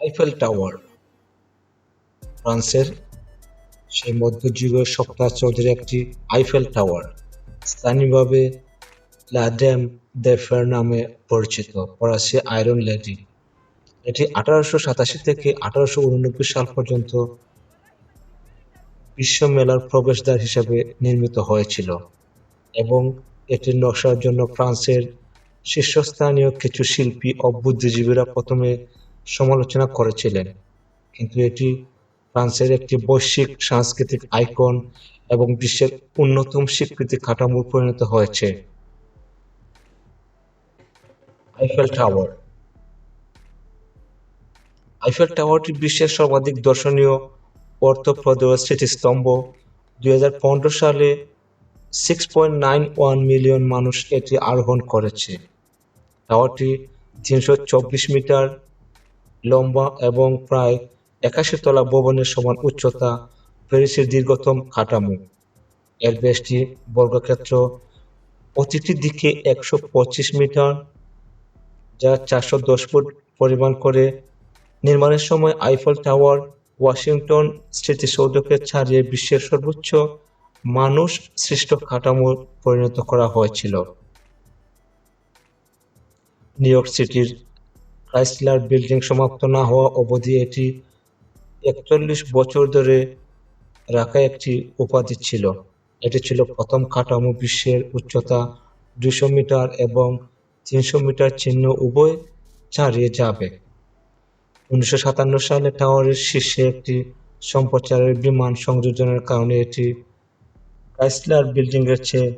Eiffel tower ফ্রান্সের সেই মধ্যযুগীয় সপ্তাহচর্যের একটি আইফেল টাওয়ার স্থানীয়ভাবে লা ডেম দে ফের নামে পরিচিত, ফরাসি আয়রন লেডি এটি আঠারোশো সাতাশি থেকে আঠারোশো উননব্বই সাল পর্যন্ত বিশ্ব মেলার প্রবেশদ্বার হিসাবে নির্মিত হয়েছিল এবং এটির নকশার জন্য ফ্রান্সের শীর্ষস্থানীয় কিছু শিল্পী ও বুদ্ধিজীবীরা প্রথমে সমালোচনা করেছিলেন। কিন্তু এটি ফ্রান্সের একটি বৈশ্বিক সাংস্কৃতিক আইকন এবং বিশ্বের অন্যতম স্বীকৃতি কাঠামো পরিণত হয়েছে। আইফেল টাওয়ার আইফেল টাওয়ারটি বিশ্বের সর্বাধিক দর্শনীয় অর্থপ্রদ স্মৃতিস্তম্ভ। দুই হাজার পনেরো সালে six point nine one million মানুষ এটি আরোহণ করেছে। টাওয়ারটি তিনশো চব্বিশ মিটার লম্বা এবং প্রায় একাশি তলা ভবনের সমান উচ্চতা প্যারিসের দীর্ঘতম কাঠামো। এর বেশটি বর্গক্ষেত্র প্রতিটি দিকে একশো পঁচিশ মিটার, যা চারশো দশ ফুট পরিমাণ করে। নির্মাণের সময় আইফল টাওয়ার ওয়াশিংটন স্মৃতিসৌধকে ছাড়িয়ে বিশ্বের সর্বোচ্চ মানুষ সৃষ্ট কাঠামো পরিণত করা হয়েছিল। নিউ ইয়র্ক সিটির ক্রাইসলার বিল্ডিং সমাপ্ত না হওয়া অবধি এটি একচল্লিশ বছর ধরে রাখা একটি উপাধি ছিল। এটি ছিল প্রথম কাঠামো বিশ্বের উচ্চতা দুশো মিটার এবং তিনশো মিটার চিহ্ন উভয় ছাড়িয়ে যাবে। উনিশশো সাতান্ন সালে টাওয়ারের শীর্ষে একটি সম্প্রচারের বিমান সংযোজনের কারণে এটি ক্রাইসলার বিল্ডিংয়ের চেয়ে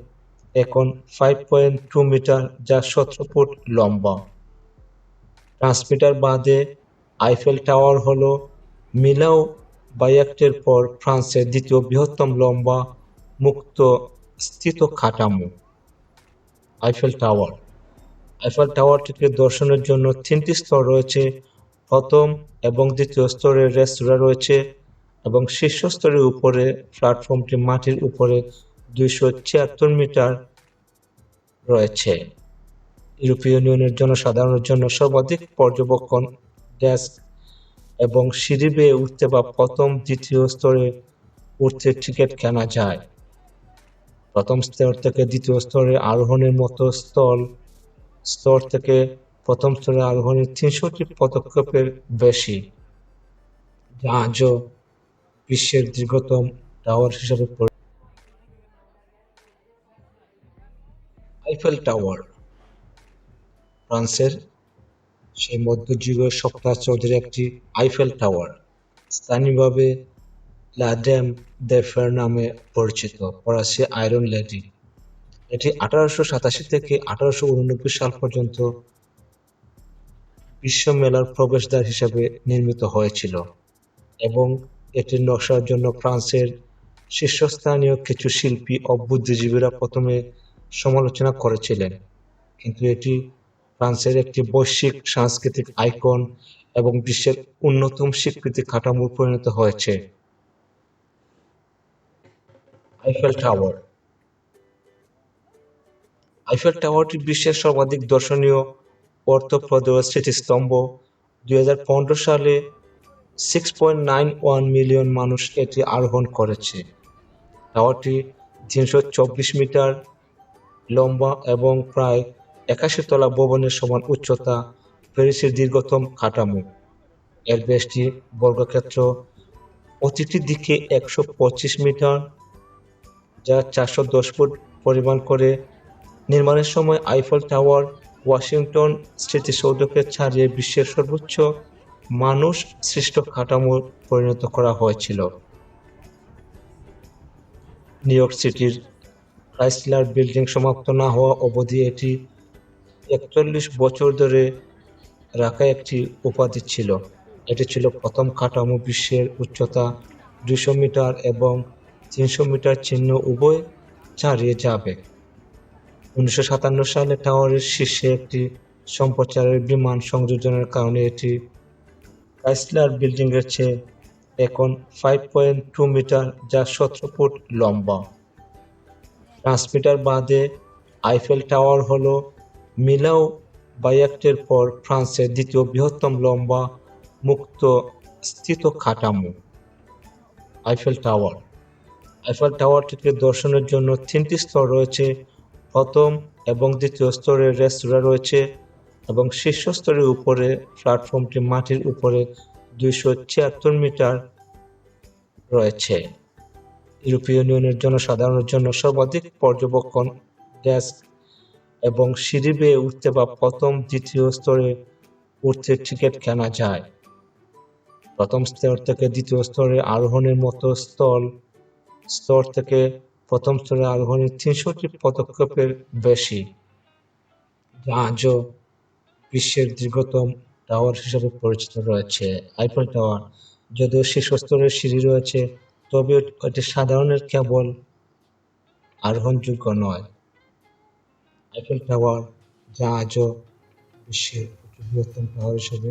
এখন ফাইভ পয়েন্ট টু মিটার যা সতেরো ফুট লম্বা। ট্রান্সমিটার বাদে আইফেল টাওয়ার হল মিলাও বায়াক্টের পর ফ্রান্সের দ্বিতীয় বৃহত্তম লম্বা মুক্ত স্থিত কাঠামো আইফেল টাওয়ার আইফেল টাওয়ারটিকে দর্শনের জন্য তিনটি স্তর রয়েছে। প্রথম এবং দ্বিতীয় স্তরের রেস্তোরাঁ রয়েছে এবং শীর্ষ স্তরের উপরে প্ল্যাটফর্মটি মাটির উপরে দুইশো ছিয়াত্তর মিটার রয়েছে। ইউরোপীয় ইউনিয়নের জনসাধারণের জন্য সর্বাধিক পর্যবেক্ষণ ডেস্ক এবং সিঁড়ি বেয়ে উঠতে বা প্রথম, দ্বিতীয় স্তরে উঠতে টিকিট কেনা যায়। প্রথম স্তর থেকে দ্বিতীয় স্তরে আরোহণের মতো স্থল। স্তর থেকে প্রথম স্তরে আরোহণের তিনশোটি পদক্ষেপের বেশি। যা আজও বিশ্বের দীর্ঘতম টাওয়ার হিসেবে আইফেল টাওয়ার ফ্রান্সের সেই মধ্যযুগীয় সপ্তাহচর্যের একটি আইফেল টাওয়ার স্থানীয়ভাবে লা ডেম দে ফের নামে পরিচিত, ফরাসি আয়রন লেডি এটি আঠারোশো সাতাশি থেকে আঠারোশো উননব্বই সাল পর্যন্ত বিশ্ব মেলার প্রবেশদ্বার হিসাবে নির্মিত হয়েছিল এবং এটির নকশার জন্য ফ্রান্সের শীর্ষস্থানীয় কিছু শিল্পী ও বুদ্ধিজীবীরা প্রথমে সমালোচনা করেছিলেন। কিন্তু এটি ফ্রান্সের একটি বৈশ্বিক সাংস্কৃতিক আইকন এবং বিশ্বের অন্যতম স্বীকৃতি কাঠামোয় পরিণত হয়েছে। আইফেল টাওয়ার আইফেল টাওয়ারটি বিশ্বের সর্বাধিক দর্শনীয় অর্থপ্রদ স্মৃতিস্তম্ভ। দুই হাজার পনেরো সালে six point nine one million মানুষ এটি আরোহণ করেছে। টাওয়ারটি তিনশো চব্বিশ মিটার লম্বা এবং প্রায় একাশি তলা ভবনের সমান উচ্চতা প্যারিসের দীর্ঘতম কাঠামো। এর বেশটি বর্গক্ষেত্র প্রতিটি দিকে একশো পঁচিশ মিটার, যা চারশো দশ ফুট পরিমাণ করে। নির্মাণের সময় আইফল টাওয়ার, ওয়াশিংটন স্মৃতিসৌধকে ছাড়িয়ে বিশ্বের সর্বোচ্চ মানুষ সৃষ্ট কাঠামো পরিণত করা হয়েছিল। নিউ ইয়র্ক সিটির ক্রাইসলার বিল্ডিং সমাপ্ত না হওয়া অবধি এটি একচল্লিশ বছর ধরে রাখা একটি উপাধি ছিল। এটি ছিল প্রথম কাঠামো বিশ্বের উচ্চতা দুশো মিটার এবং তিনশো মিটার চিহ্ন উভয় ছাড়িয়ে যাবে। উনিশশো সাতান্ন সালে টাওয়ারের শীর্ষে একটি সম্প্রচারের বিমান সংযোজনের কারণে এটি ক্রাইসলার বিল্ডিংয়ের চেয়ে এখন ফাইভ পয়েন্ট টু মিটার যা সতেরো ফুট লম্বা। ট্রান্সমিটার বাদে আইফেল টাওয়ার হল মিলাও বায়াক্টের পর ফ্রান্সের দ্বিতীয় বৃহত্তম লম্বা মুক্ত স্থিত কাঠামো আইফেল টাওয়ার আইফেল টাওয়ারটিকে দর্শনের জন্য তিনটি স্তর রয়েছে। প্রথম এবং দ্বিতীয় স্তরে রেস্তোরাঁ রয়েছে এবং শীর্ষ স্তরের উপরে প্ল্যাটফর্মটি মাটির উপরে দুইশো ছিয়াত্তর মিটার রয়েছে। ইউরোপীয় ইউনিয়নের জনসাধারণের জন্য সর্বাধিক পর্যবেক্ষণ ডেস্ক এবং সিঁড়ি বেয়ে উঠতে বা প্রথম দ্বিতীয় স্তরে উঠতে টিকিট কেনা যায়। প্রথম স্তর থেকে দ্বিতীয় স্তরে আরোহণের মতো স্থল। স্তর থেকে প্রথম স্তরে আরোহণের তিনশোটি পদক্ষেপের বেশি। যা আজও বিশ্বের দীর্ঘতম টাওয়ার হিসেবে পরিচিত রয়েছে। আইফেল টাওয়ার যদিও শীর্ষস্তরের সিঁড়ি রয়েছে, তবে এটি সাধারণের কেবল আরোহণযোগ্য নয়। আইফেল টাওয়ার যা আজও বিশ্বের বৃহত্তম টাওয়ার হিসেবে